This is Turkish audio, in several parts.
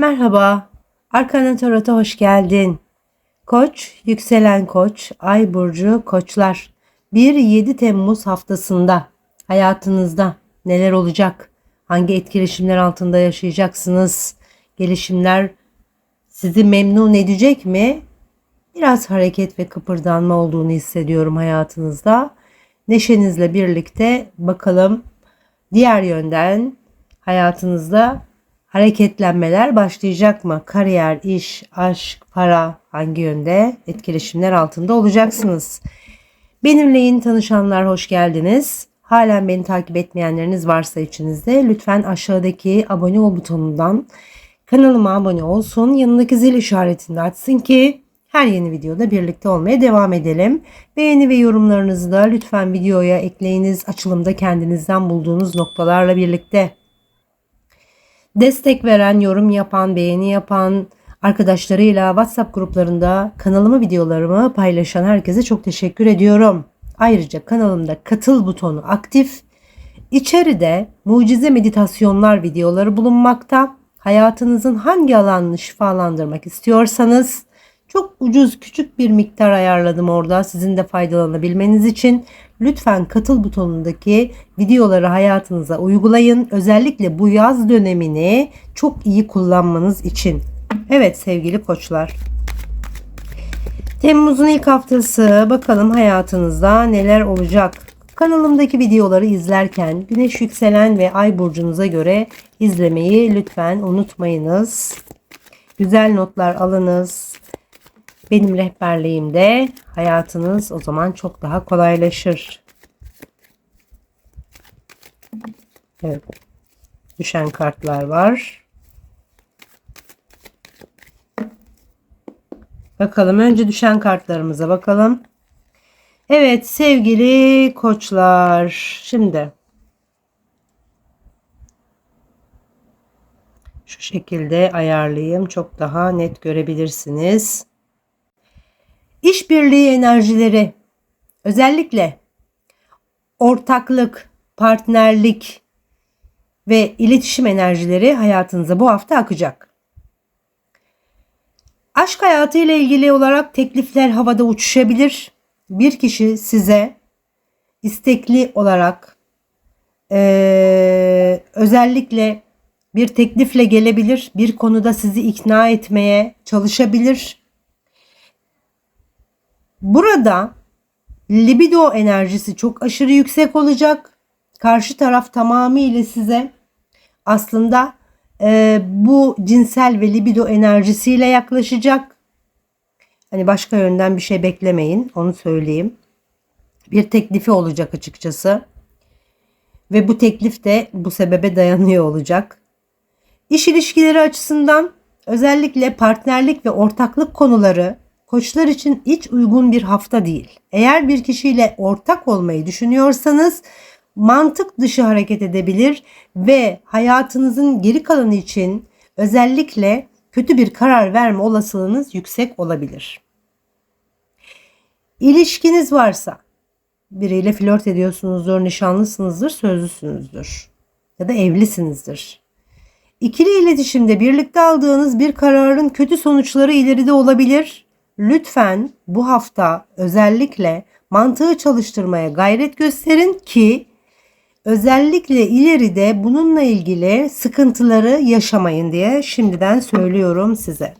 Merhaba, Arkana Tarot'a hoş geldin. Koç, yükselen koç, ay burcu koçlar. 1-7 Temmuz haftasında hayatınızda neler olacak? Hangi etkileşimler altında yaşayacaksınız? Gelişimler sizi memnun edecek mi? Biraz hareket ve kıpırdanma olduğunu hissediyorum hayatınızda. Neşenizle birlikte bakalım diğer yönden hayatınızda hareketlenmeler başlayacak mı? Kariyer, iş, aşk, para hangi yönde etkileşimler altında olacaksınız? Benimle yeni tanışanlar hoş geldiniz. Halen beni takip etmeyenleriniz varsa içinizde lütfen aşağıdaki abone ol butonundan kanalıma abone olsun. Yanındaki zil işaretini açsın ki her yeni videoda birlikte olmaya devam edelim. Beğeni ve yorumlarınızı da lütfen videoya ekleyiniz. Açılımda kendinizden bulduğunuz noktalarla birlikte. Destek veren, yorum yapan, beğeni yapan arkadaşlarıyla WhatsApp gruplarında kanalımı, videolarımı paylaşan herkese çok teşekkür ediyorum. Ayrıca kanalımda katıl butonu aktif. İçeride mucize meditasyonlar videoları bulunmakta. Hayatınızın hangi alanını şifalandırmak istiyorsanız çok ucuz küçük bir miktar ayarladım orada sizin de faydalanabilmeniz için. Lütfen katıl butonundaki videoları hayatınıza uygulayın. Özellikle bu yaz dönemini çok iyi kullanmanız için. Evet sevgili koçlar. Temmuz'un ilk haftası bakalım hayatınızda neler olacak. Kanalımdaki videoları izlerken güneş yükselen ve ay burcunuza göre izlemeyi lütfen unutmayınız. Güzel notlar alınız. Benim rehberliğimde hayatınız o zaman çok daha kolaylaşır. Evet. Düşen kartlar var. Bakalım önce düşen kartlarımıza bakalım. Evet sevgili koçlar. Şimdi şu şekilde ayarlayayım. Çok daha net görebilirsiniz. İşbirliği enerjileri özellikle ortaklık, partnerlik ve iletişim enerjileri hayatınıza bu hafta akacak. Aşk hayatı ile ilgili olarak teklifler havada uçuşabilir. Bir kişi size istekli olarak e, özellikle bir teklifle gelebilir. Bir konuda sizi ikna etmeye çalışabilir. Burada libido enerjisi çok aşırı yüksek olacak. Karşı taraf tamamıyla size aslında e, bu cinsel ve libido enerjisiyle yaklaşacak. Hani başka yönden bir şey beklemeyin. Onu söyleyeyim. Bir teklifi olacak açıkçası. Ve bu teklif de bu sebebe dayanıyor olacak. İş ilişkileri açısından özellikle partnerlik ve ortaklık konuları koçlar için hiç uygun bir hafta değil. Eğer bir kişiyle ortak olmayı düşünüyorsanız mantık dışı hareket edebilir ve hayatınızın geri kalanı için özellikle kötü bir karar verme olasılığınız yüksek olabilir. İlişkiniz varsa biriyle flört ediyorsunuzdur, nişanlısınızdır, sözlüsünüzdür ya da evlisinizdir. İkili iletişimde birlikte aldığınız bir kararın kötü sonuçları ileride olabilir. Lütfen bu hafta özellikle mantığı çalıştırmaya gayret gösterin ki özellikle ileride bununla ilgili sıkıntıları yaşamayın diye şimdiden söylüyorum size.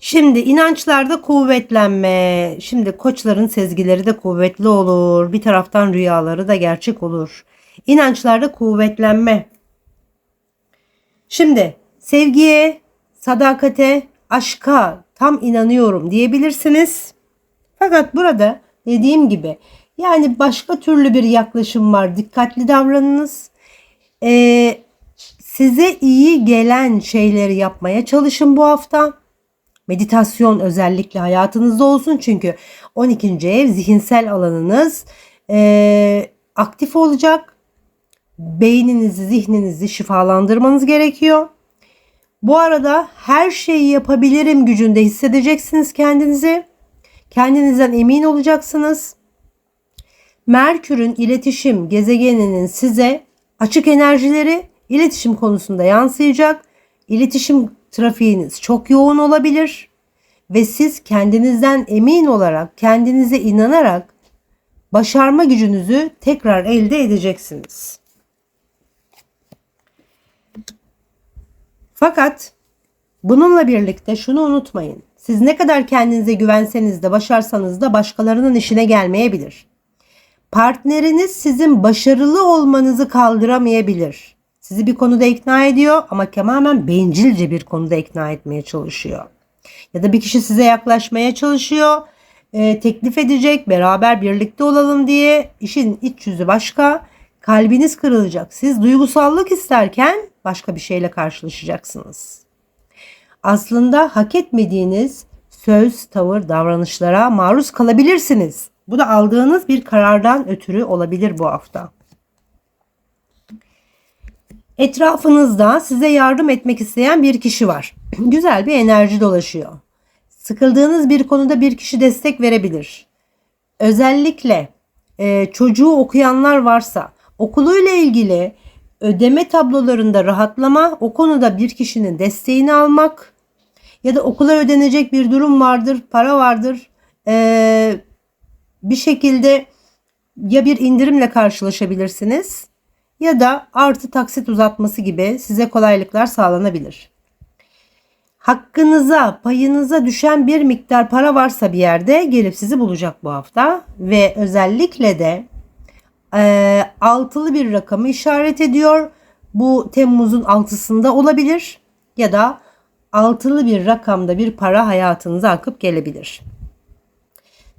Şimdi inançlarda kuvvetlenme. Şimdi koçların sezgileri de kuvvetli olur. Bir taraftan rüyaları da gerçek olur. İnançlarda kuvvetlenme. Şimdi sevgiye, sadakate, aşka tam inanıyorum diyebilirsiniz. Fakat burada dediğim gibi yani başka türlü bir yaklaşım var. Dikkatli davranınız. Ee, size iyi gelen şeyleri yapmaya çalışın bu hafta. Meditasyon özellikle hayatınızda olsun çünkü 12. ev zihinsel alanınız e, aktif olacak. Beyninizi, zihninizi şifalandırmanız gerekiyor. Bu arada her şeyi yapabilirim gücünde hissedeceksiniz kendinizi. Kendinizden emin olacaksınız. Merkür'ün iletişim gezegeninin size açık enerjileri İletişim konusunda yansıyacak. İletişim trafiğiniz çok yoğun olabilir ve siz kendinizden emin olarak, kendinize inanarak başarma gücünüzü tekrar elde edeceksiniz. Fakat bununla birlikte şunu unutmayın. Siz ne kadar kendinize güvenseniz de başarsanız da başkalarının işine gelmeyebilir. Partneriniz sizin başarılı olmanızı kaldıramayabilir. Sizi bir konuda ikna ediyor ama tamamen bencilce bir konuda ikna etmeye çalışıyor. Ya da bir kişi size yaklaşmaya çalışıyor, e, teklif edecek, beraber birlikte olalım diye işin iç yüzü başka. Kalbiniz kırılacak. Siz duygusallık isterken başka bir şeyle karşılaşacaksınız. Aslında hak etmediğiniz söz, tavır, davranışlara maruz kalabilirsiniz. Bu da aldığınız bir karardan ötürü olabilir bu hafta. Etrafınızda size yardım etmek isteyen bir kişi var. Güzel bir enerji dolaşıyor. Sıkıldığınız bir konuda bir kişi destek verebilir. Özellikle e, çocuğu okuyanlar varsa okuluyla ilgili ödeme tablolarında rahatlama, o konuda bir kişinin desteğini almak ya da okula ödenecek bir durum vardır, para vardır. E, bir şekilde ya bir indirimle karşılaşabilirsiniz ya da artı taksit uzatması gibi size kolaylıklar sağlanabilir. Hakkınıza, payınıza düşen bir miktar para varsa bir yerde gelip sizi bulacak bu hafta ve özellikle de e, altılı bir rakamı işaret ediyor. Bu Temmuz'un altısında olabilir ya da altılı bir rakamda bir para hayatınıza akıp gelebilir.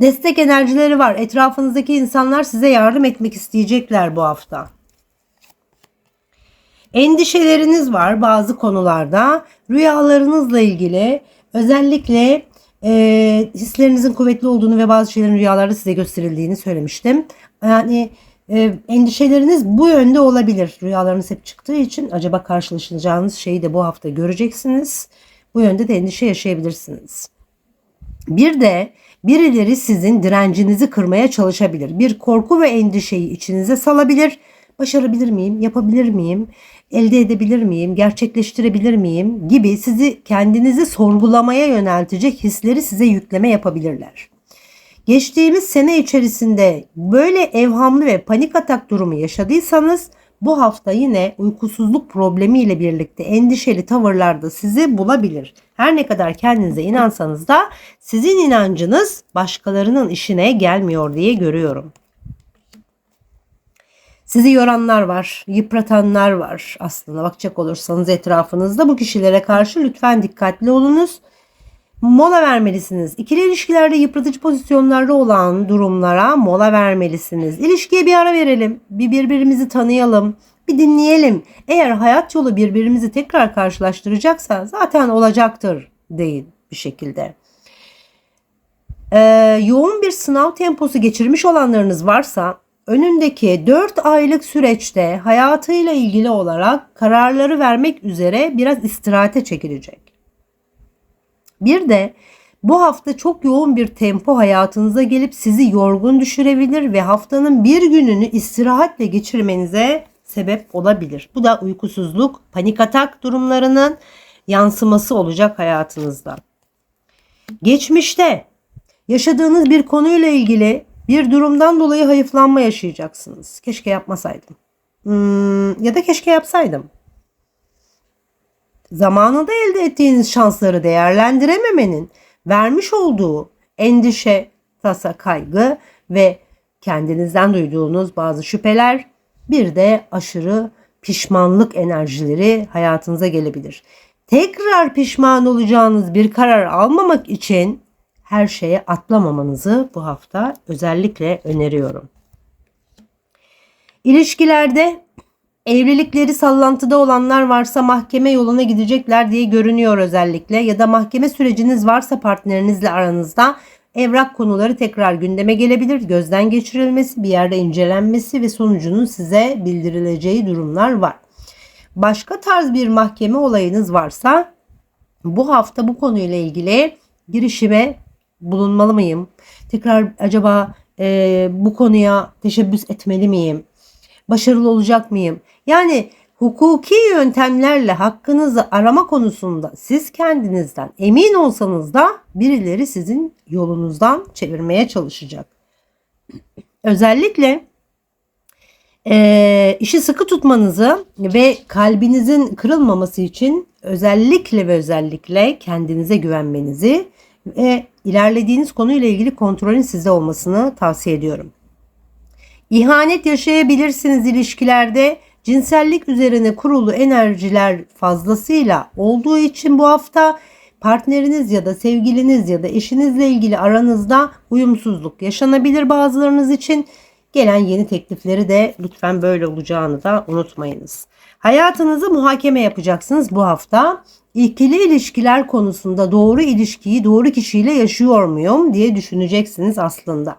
Destek enerjileri var. Etrafınızdaki insanlar size yardım etmek isteyecekler bu hafta. Endişeleriniz var bazı konularda. Rüyalarınızla ilgili özellikle e, hislerinizin kuvvetli olduğunu ve bazı şeylerin rüyalarda size gösterildiğini söylemiştim. Yani e, endişeleriniz bu yönde olabilir. Rüyalarınız hep çıktığı için acaba karşılaşacağınız şeyi de bu hafta göreceksiniz. Bu yönde de endişe yaşayabilirsiniz. Bir de birileri sizin direncinizi kırmaya çalışabilir. Bir korku ve endişeyi içinize salabilir. Başarabilir miyim? Yapabilir miyim? Elde edebilir miyim? Gerçekleştirebilir miyim? gibi sizi kendinizi sorgulamaya yöneltecek hisleri size yükleme yapabilirler. Geçtiğimiz sene içerisinde böyle evhamlı ve panik atak durumu yaşadıysanız bu hafta yine uykusuzluk problemiyle birlikte endişeli tavırlarda sizi bulabilir. Her ne kadar kendinize inansanız da sizin inancınız başkalarının işine gelmiyor diye görüyorum. Sizi yoranlar var, yıpratanlar var aslında bakacak olursanız etrafınızda bu kişilere karşı lütfen dikkatli olunuz mola vermelisiniz. İkili ilişkilerde yıpratıcı pozisyonlarda olan durumlara mola vermelisiniz. İlişkiye bir ara verelim. Bir birbirimizi tanıyalım. Bir dinleyelim. Eğer hayat yolu birbirimizi tekrar karşılaştıracaksa zaten olacaktır deyin bir şekilde. Ee, yoğun bir sınav temposu geçirmiş olanlarınız varsa önündeki 4 aylık süreçte hayatıyla ilgili olarak kararları vermek üzere biraz istirahate çekilecek. Bir de bu hafta çok yoğun bir tempo hayatınıza gelip sizi yorgun düşürebilir ve haftanın bir gününü istirahatle geçirmenize sebep olabilir. Bu da uykusuzluk, panik atak durumlarının yansıması olacak hayatınızda. Geçmişte yaşadığınız bir konuyla ilgili bir durumdan dolayı hayıflanma yaşayacaksınız. Keşke yapmasaydım. Hmm, ya da keşke yapsaydım zamanında elde ettiğiniz şansları değerlendirememenin vermiş olduğu endişe, tasa, kaygı ve kendinizden duyduğunuz bazı şüpheler bir de aşırı pişmanlık enerjileri hayatınıza gelebilir. Tekrar pişman olacağınız bir karar almamak için her şeye atlamamanızı bu hafta özellikle öneriyorum. İlişkilerde Evlilikleri sallantıda olanlar varsa mahkeme yoluna gidecekler diye görünüyor özellikle ya da mahkeme süreciniz varsa partnerinizle aranızda evrak konuları tekrar gündeme gelebilir. Gözden geçirilmesi, bir yerde incelenmesi ve sonucunun size bildirileceği durumlar var. Başka tarz bir mahkeme olayınız varsa bu hafta bu konuyla ilgili girişime bulunmalı mıyım? Tekrar acaba e, bu konuya teşebbüs etmeli miyim? Başarılı olacak mıyım? Yani hukuki yöntemlerle hakkınızı arama konusunda siz kendinizden emin olsanız da birileri sizin yolunuzdan çevirmeye çalışacak. Özellikle e, işi sıkı tutmanızı ve kalbinizin kırılmaması için özellikle ve özellikle kendinize güvenmenizi ve ilerlediğiniz konuyla ilgili kontrolün sizde olmasını tavsiye ediyorum. İhanet yaşayabilirsiniz ilişkilerde. Cinsellik üzerine kurulu enerjiler fazlasıyla olduğu için bu hafta partneriniz ya da sevgiliniz ya da eşinizle ilgili aranızda uyumsuzluk yaşanabilir bazılarınız için. Gelen yeni teklifleri de lütfen böyle olacağını da unutmayınız. Hayatınızı muhakeme yapacaksınız bu hafta. İkili ilişkiler konusunda doğru ilişkiyi doğru kişiyle yaşıyor muyum diye düşüneceksiniz aslında.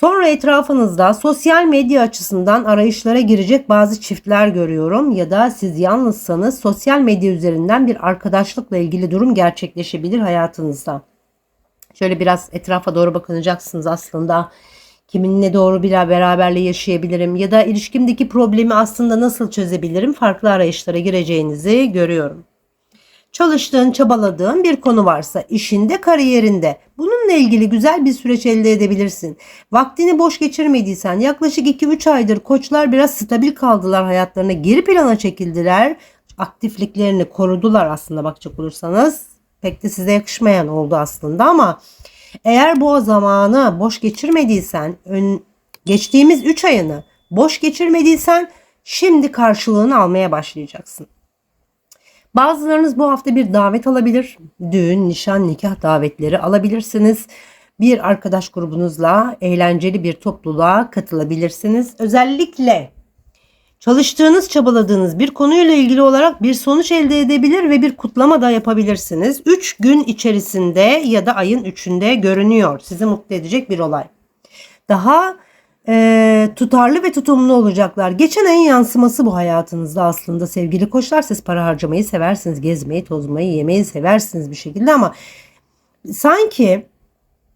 Sonra etrafınızda sosyal medya açısından arayışlara girecek bazı çiftler görüyorum ya da siz yalnızsanız sosyal medya üzerinden bir arkadaşlıkla ilgili durum gerçekleşebilir hayatınızda. Şöyle biraz etrafa doğru bakınacaksınız aslında. Kiminle doğru bir beraberliği yaşayabilirim ya da ilişkimdeki problemi aslında nasıl çözebilirim farklı arayışlara gireceğinizi görüyorum. Çalıştığın, çabaladığın bir konu varsa işinde, kariyerinde bununla ilgili güzel bir süreç elde edebilirsin. Vaktini boş geçirmediysen yaklaşık 2-3 aydır koçlar biraz stabil kaldılar hayatlarına geri plana çekildiler. Aktifliklerini korudular aslında bakacak olursanız. Pek de size yakışmayan oldu aslında ama eğer bu zamanı boş geçirmediysen, ön, geçtiğimiz 3 ayını boş geçirmediysen şimdi karşılığını almaya başlayacaksın. Bazılarınız bu hafta bir davet alabilir. Düğün, nişan, nikah davetleri alabilirsiniz. Bir arkadaş grubunuzla eğlenceli bir topluluğa katılabilirsiniz. Özellikle çalıştığınız, çabaladığınız bir konuyla ilgili olarak bir sonuç elde edebilir ve bir kutlama da yapabilirsiniz. 3 gün içerisinde ya da ayın 3'ünde görünüyor. Sizi mutlu edecek bir olay. Daha e, tutarlı ve tutumlu olacaklar. Geçen ayın yansıması bu hayatınızda aslında sevgili koçlar. Siz para harcamayı seversiniz, gezmeyi, tozmayı, yemeyi seversiniz bir şekilde ama sanki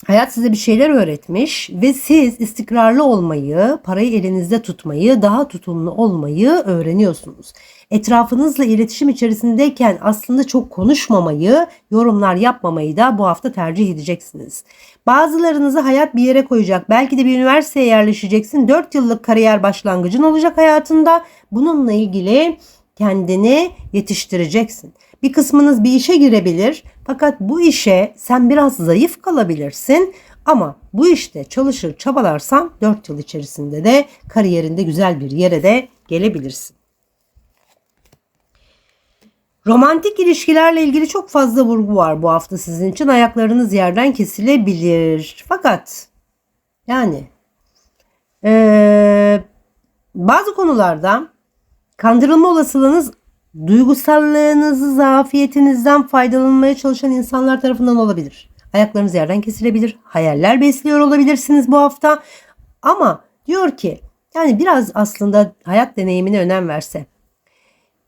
hayat size bir şeyler öğretmiş ve siz istikrarlı olmayı, parayı elinizde tutmayı, daha tutumlu olmayı öğreniyorsunuz etrafınızla iletişim içerisindeyken aslında çok konuşmamayı, yorumlar yapmamayı da bu hafta tercih edeceksiniz. Bazılarınızı hayat bir yere koyacak. Belki de bir üniversiteye yerleşeceksin. 4 yıllık kariyer başlangıcın olacak hayatında. Bununla ilgili kendini yetiştireceksin. Bir kısmınız bir işe girebilir fakat bu işe sen biraz zayıf kalabilirsin ama bu işte çalışır çabalarsan 4 yıl içerisinde de kariyerinde güzel bir yere de gelebilirsin. Romantik ilişkilerle ilgili çok fazla vurgu var bu hafta sizin için. Ayaklarınız yerden kesilebilir. Fakat yani ee, bazı konularda kandırılma olasılığınız duygusallığınızı, zafiyetinizden faydalanmaya çalışan insanlar tarafından olabilir. Ayaklarınız yerden kesilebilir. Hayaller besliyor olabilirsiniz bu hafta. Ama diyor ki yani biraz aslında hayat deneyimine önem verse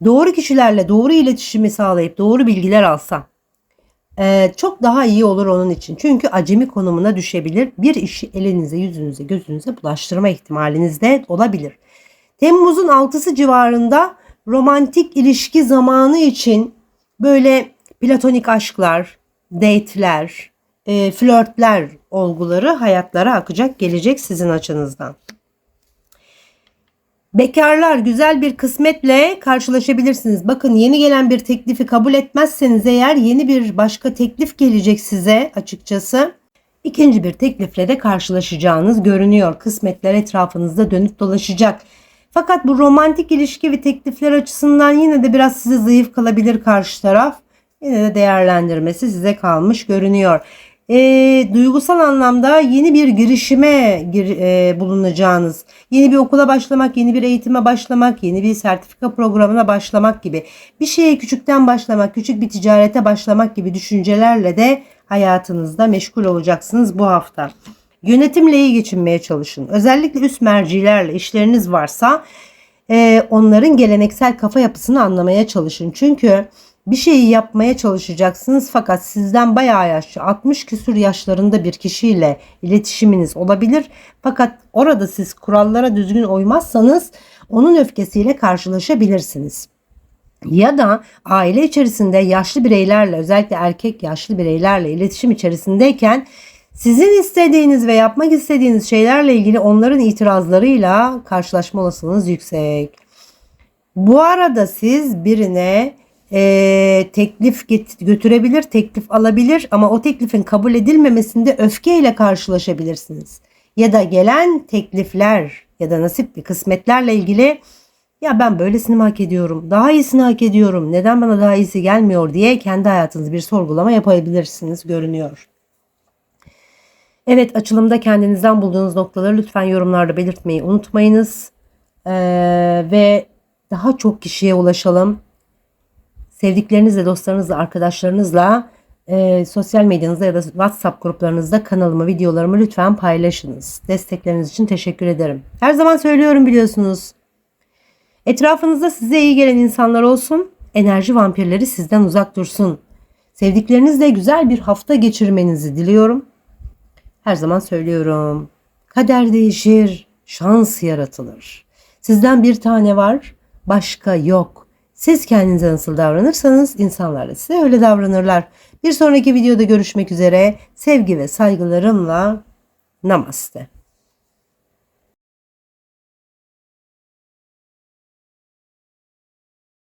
doğru kişilerle doğru iletişimi sağlayıp doğru bilgiler alsa e, çok daha iyi olur onun için. Çünkü acemi konumuna düşebilir. Bir işi elinize, yüzünüze, gözünüze bulaştırma ihtimaliniz de olabilir. Temmuz'un 6'sı civarında romantik ilişki zamanı için böyle platonik aşklar, date'ler, e, flörtler olguları hayatlara akacak gelecek sizin açınızdan. Bekarlar güzel bir kısmetle karşılaşabilirsiniz. Bakın yeni gelen bir teklifi kabul etmezseniz eğer yeni bir başka teklif gelecek size açıkçası. İkinci bir teklifle de karşılaşacağınız görünüyor. Kısmetler etrafınızda dönüp dolaşacak. Fakat bu romantik ilişki ve teklifler açısından yine de biraz size zayıf kalabilir karşı taraf. Yine de değerlendirmesi size kalmış görünüyor e, duygusal anlamda yeni bir girişime gir, e, bulunacağınız, yeni bir okula başlamak, yeni bir eğitime başlamak, yeni bir sertifika programına başlamak gibi bir şeye küçükten başlamak, küçük bir ticarete başlamak gibi düşüncelerle de hayatınızda meşgul olacaksınız bu hafta. Yönetimle iyi geçinmeye çalışın. Özellikle üst mercilerle işleriniz varsa e, onların geleneksel kafa yapısını anlamaya çalışın. Çünkü bir şeyi yapmaya çalışacaksınız fakat sizden bayağı yaşlı 60 küsur yaşlarında bir kişiyle iletişiminiz olabilir. Fakat orada siz kurallara düzgün uymazsanız onun öfkesiyle karşılaşabilirsiniz. Ya da aile içerisinde yaşlı bireylerle özellikle erkek yaşlı bireylerle iletişim içerisindeyken sizin istediğiniz ve yapmak istediğiniz şeylerle ilgili onların itirazlarıyla karşılaşma olasılığınız yüksek. Bu arada siz birine e, teklif get- götürebilir, teklif alabilir ama o teklifin kabul edilmemesinde öfkeyle karşılaşabilirsiniz. Ya da gelen teklifler ya da nasip kısmetlerle ilgili ya ben böylesini mi hak ediyorum, daha iyisini hak ediyorum, neden bana daha iyisi gelmiyor diye kendi hayatınızı bir sorgulama yapabilirsiniz görünüyor. Evet açılımda kendinizden bulduğunuz noktaları lütfen yorumlarda belirtmeyi unutmayınız. Ee, ve daha çok kişiye ulaşalım. Sevdiklerinizle, dostlarınızla, arkadaşlarınızla e, sosyal medyanızda ya da WhatsApp gruplarınızda kanalımı, videolarımı lütfen paylaşınız. Destekleriniz için teşekkür ederim. Her zaman söylüyorum biliyorsunuz. Etrafınızda size iyi gelen insanlar olsun. Enerji vampirleri sizden uzak dursun. Sevdiklerinizle güzel bir hafta geçirmenizi diliyorum. Her zaman söylüyorum. Kader değişir, şans yaratılır. Sizden bir tane var, başka yok. Siz kendinize nasıl davranırsanız insanlar da size öyle davranırlar. Bir sonraki videoda görüşmek üzere. Sevgi ve saygılarımla namaste.